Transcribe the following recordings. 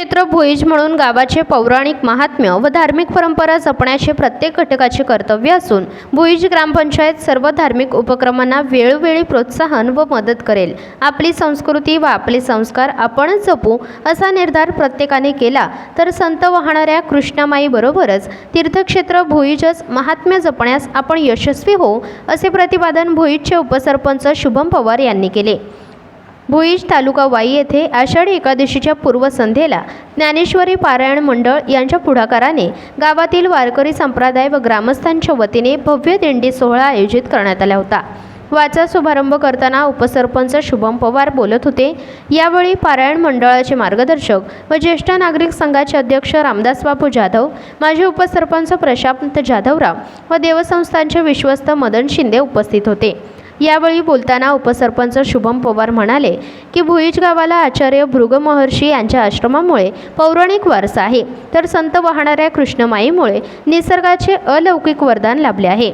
क्षेत्र भोईज म्हणून गावाचे पौराणिक महात्म्य व धार्मिक परंपरा जपण्याचे प्रत्येक घटकाचे कर्तव्य असून भोईज ग्रामपंचायत सर्व धार्मिक उपक्रमांना वेळोवेळी प्रोत्साहन व मदत करेल. आपली संस्कृती व आपले संस्कार आपणच जपू असा निर्धार प्रत्येकाने केला तर संत वाहणाऱ्या कृष्णामाईबरोबरच तीर्थक्षेत्र भोईजच महात्म्य जपण्यास आपण यशस्वी होऊ असे प्रतिपादन भोईजचे उपसरपंच शुभम पवार यांनी केले. भुईज तालुका वाई येथे आषाढी एकादशीच्या पूर्वसंध्येला ज्ञानेश्वरी पारायण मंडळ यांच्या पुढाकाराने गावातील वारकरी संप्रदाय व ग्रामस्थांच्या वतीने भव्य दिंडी सोहळा आयोजित करण्यात आला होता. वाचा शुभारंभ करताना उपसरपंच शुभम पवार बोलत होते यावेळी पारायण मंडळाचे मार्गदर्शक व ज्येष्ठ नागरिक संघाचे अध्यक्ष रामदास बापू जाधव माजी उपसरपंच प्रशांत जाधवराव व देवसंस्थांचे विश्वस्त मदन शिंदे उपस्थित होते. यावेळी बोलताना उपसरपंच शुभम पवार म्हणाले की भुईज गावाला आचार्य भृगमहर्षी यांच्या आश्रमामुळे पौराणिक वारसा आहे. तर संत वाहणाऱ्या कृष्णमाईमुळे निसर्गाचे अलौकिक वरदान लाभले आहे.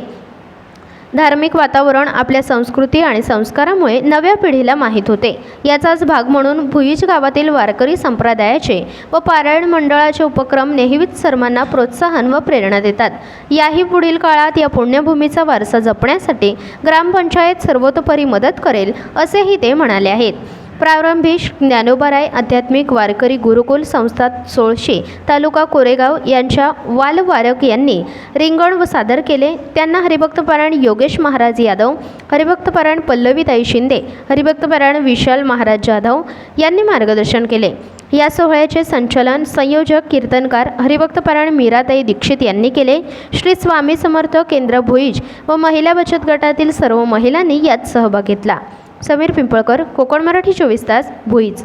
धार्मिक वातावरण आपल्या संस्कृती आणि संस्कारामुळे नव्या पिढीला माहीत होते. याचाच भाग म्हणून भुईज गावातील वारकरी संप्रदायाचे व पारायण मंडळाचे उपक्रम नेहमीच सर्वांना प्रोत्साहन व प्रेरणा देतात. याही पुढील काळात या पुण्यभूमीचा वारसा जपण्यासाठी ग्रामपंचायत सर्वतोपरी मदत करेल असेही ते म्हणाले आहेत. प्रारंभी ज्ञानोबाराय आध्यात्मिक वारकरी गुरुकुल संस्था सोळशे तालुका कोरेगाव यांच्या वालवारक यांनी रिंगण व सादर केले. त्यांना हरिभक्तपरायण योगेश महाराज यादव हरिभक्तपरायण पल्लवीताई शिंदे हरिभक्तपरायण विशाल महाराज जाधव यांनी मार्गदर्शन केले. या सोहळ्याचे संचालन संयोजक कीर्तनकार हरिभक्तपरायण मीराताई दीक्षित यांनी केले. श्री स्वामी समर्थ केंद्र भुईज व महिला बचत गटातील सर्व महिलांनी यात सहभाग घेतला. समीर पिंपळकर कोकण मराठी चोवीस तास भुईज